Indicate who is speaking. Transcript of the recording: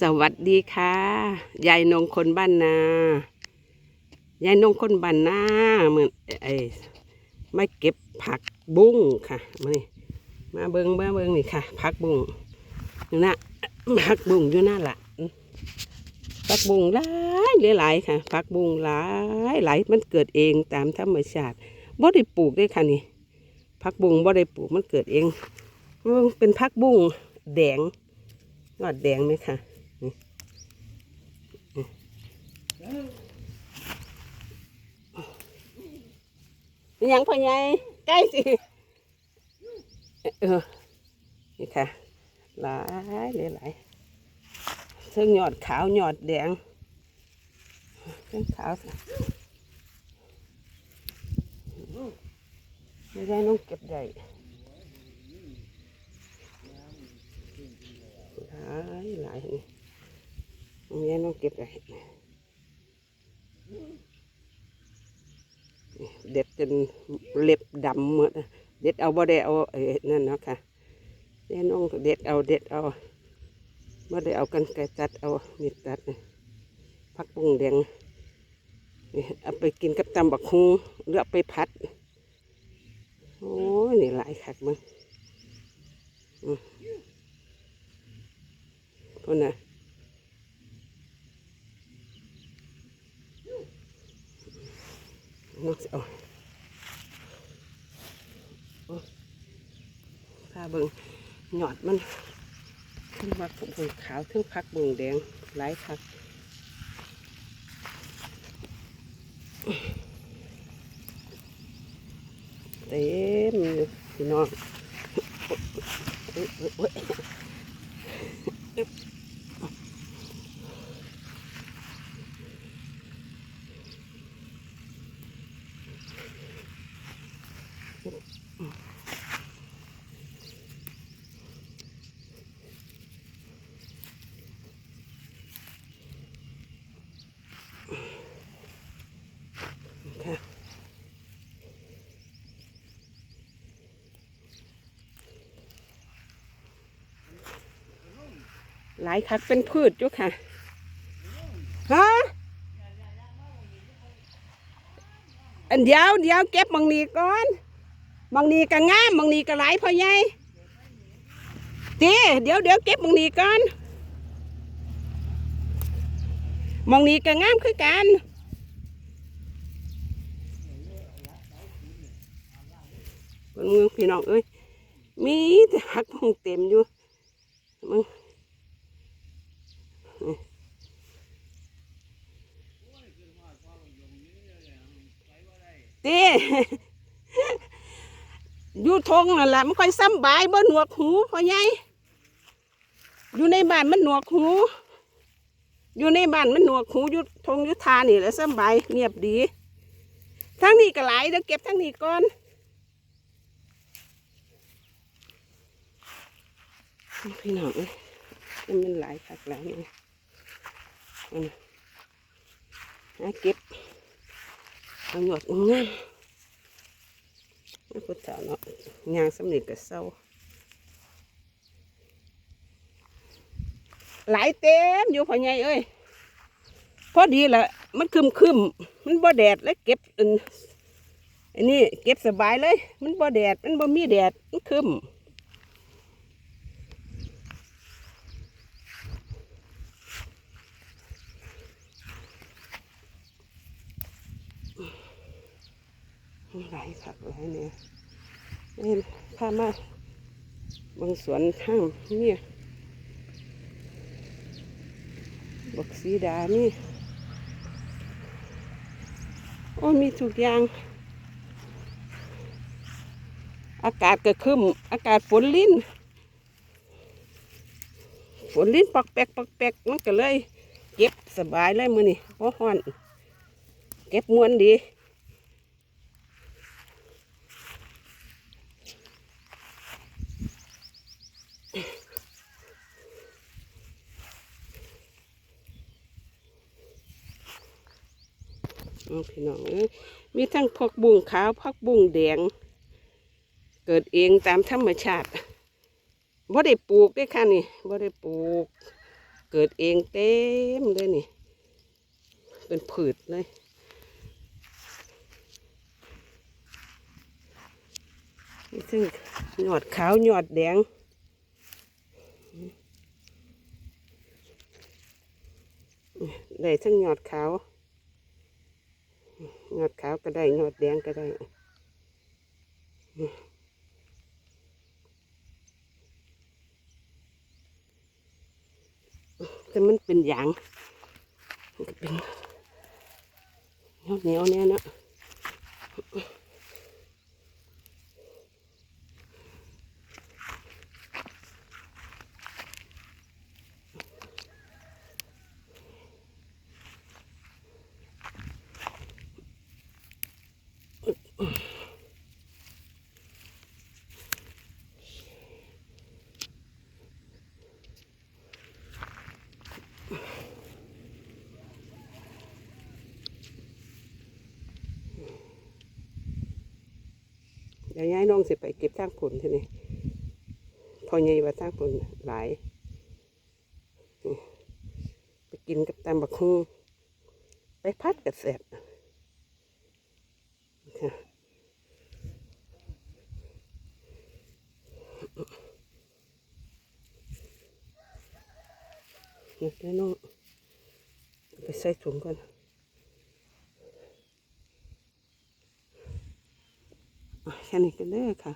Speaker 1: สวัสดีค่ะ ยายนงคนบ้านนายายนงคนบ้านนาเหมือนไอ้ไม่เก็บผักบุ้งค่ะมานี่มาเบิงมาเบิงนี่ค่ะผักบุ้งอยู่นะผักบุ้งอยู่หน้าละผักบุ้งหลายหลายๆค่ะผักบุ้งหลายหลายมันเกิดเองตามธรรมชาติบ่ได้ปลูกด้วยค่ะนี่ผักบุ้งบ่ได้ปลูกมันเกิดเองเป็นผักบุ้งแดงยอดแดงไหมคะนี่นี่ ยังพ่อใหญ่ใกล้สิเออนี่ค่ะ หลายหลายหลายเส้นยอดขาวยอดแดงเส้นขาวสิไม่ได้น้องเก็บใหญ่หลายหลายนี่ตรงนี้น้องเก็บไว้นี่ เด็ดจนเล็บดำหมดเด็ดเอาบ่ได้เอาเอ้นั่นเนาะค่ะเด็ดน้องเด็ดเอาเด็ดเอาบ่ได้เอากันไกรตัดเอามีดตัดนี่ผักบุ้งแดงเอาไปกินกับตำบักฮุงหรือเอาไปผัด โอ้ยนี่หลายคักมึงพุ่นน่ะ นกสิเอาโอ้พาเบิ่งหยอดมันทั้งพักบุงขาวทั้งพักบุงแดงหลายคักเต็มอยู่พี่น้องโอ้ยโอ้ยโอ้ย หลายคักเป็นพืชอยู่ค่ะ ฮะ อันเดียวเดียวเก็บบางนีก่อน บางนีก็งามบางนีก็หลพ่อใหญ่ตีเดี๋ยวเดี๋ยวเก็บบางนีก่อนบางนีก็งามคือกันเบิ่งมึงพี่น้องเอ้ย มีแต่หักพงเต็มอยู่มึงตี อยู่ ทงนั่นแหละมันค่อยซ้ำบายบ่หนวกหูพ่อใหญ่อยู่ในบ้านมันหนวกหู อยู่ในบ้านมันหนวกหูยู่ทงยู่ทานี่แหละซ้ำบายเงียบดีทั้งนี้ก็หลายเดี๋ยวเก็บทั้งนี้ก่อนพี่น้องมันเป็นหลายคักหลายนี่นะหาเก็บเอาหยอดงาม ไม่พุทธาเนาะงางสำเร็จกับเศร้าหลายเต็มอยู่พ่อใหญ่เอ้ยพอดีละมันคึมคึมมันบ่แดดแล้วเก็บอันอันนี้เก็บสบายเลย มันบ่แดด มันบ่มีแดดมันคึม หลายคักหลายเนี่ยนี่พามาบางสวนข้างนี่บักสีดานี่โอ้มีทุกอย่าง อากาศก็ครึมอากาศฝนลิ้น ฝนลิ้นปอกแปกปอกแปกมันก็เลย เก็บสบายเลยมือนี่เพราะฮ้อน เก็บมวนดี พี่น้องเอ้ยมีทั้งผักบุ้งขาวผักบุ้งแดง เกิดเองตามธรรมชาติบ่ได้ปลูกด้วยค่ะนี่บ่ได้ปลูก เกิดเองเต็มเลยนี่ เป็นผืดเลยนี่ซึ่งหยอดขาวหยอดแดงได้ทั้งหยอดขาว ยอดขาวก็ได้หยอดแดงก็ได้แต่มันเป็นหยางเป็นเหนียวเหนียวเนี่ยเนาะ เดี๋ยวย้ายน้องสิไปเก็บทางผลทีนี้พอใหญ่ว่าทางผลหลาย ไปกินกับตำบักฮุงไปพัดกับแสบค่ะเดี๋ยวน้องไปใส่ถุงก่อน แค่นี้ก็เด้อค่ะ